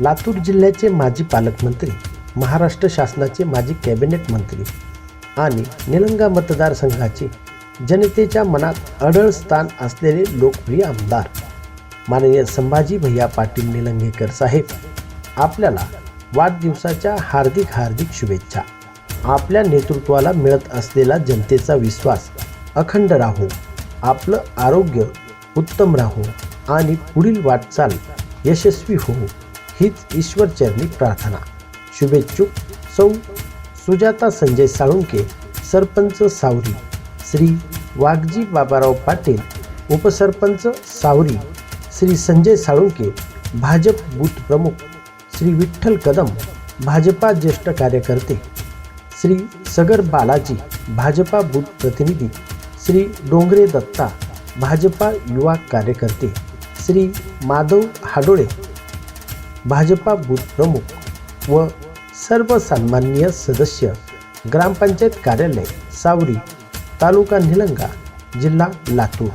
लातूर जिल्ह्याचे माजी पालकमंत्री महाराष्ट्र शासनाचे माजी कॅबिनेट मंत्री आणि निलंगा मतदारसंघाचे जनतेच्या मनात अढळ स्थान असलेले लोकप्रिय आमदार माननीय संभाजी भैया पाटील निलंगेकर साहेब आपल्याला वाढदिवसाच्या हार्दिक हार्दिक शुभेच्छा. आपल्या नेतृत्वाला मिळत असलेला जनतेचा विश्वास अखंड राहो आपलं आरोग्य उत्तम राहो आणि पुढील वाटचाल यशस्वी होऊ हीच ईश्वरचरणी प्रार्थना. शुभेच्छुक सौ सुजाता संजय साळुंके सरपंच सावरी श्री वाघजी बाबाराव पाटील उपसरपंच सावरी श्री संजय साळुंके भाजप बूथ प्रमुख श्री विठ्ठल कदम भाजपा ज्येष्ठ कार्यकर्ते श्री सगर बालाजी भाजपा बूथ प्रतिनिधी श्री डोंगरे दत्ता भाजपा युवा कार्यकर्ते श्री माधव हाडोळे भाजपा बूथ प्रमुख व सर्वसन्मान्य सदस्य ग्रामपंचायत कार्यालय सावरी तालुका निलंगा जिल्हा लातूर.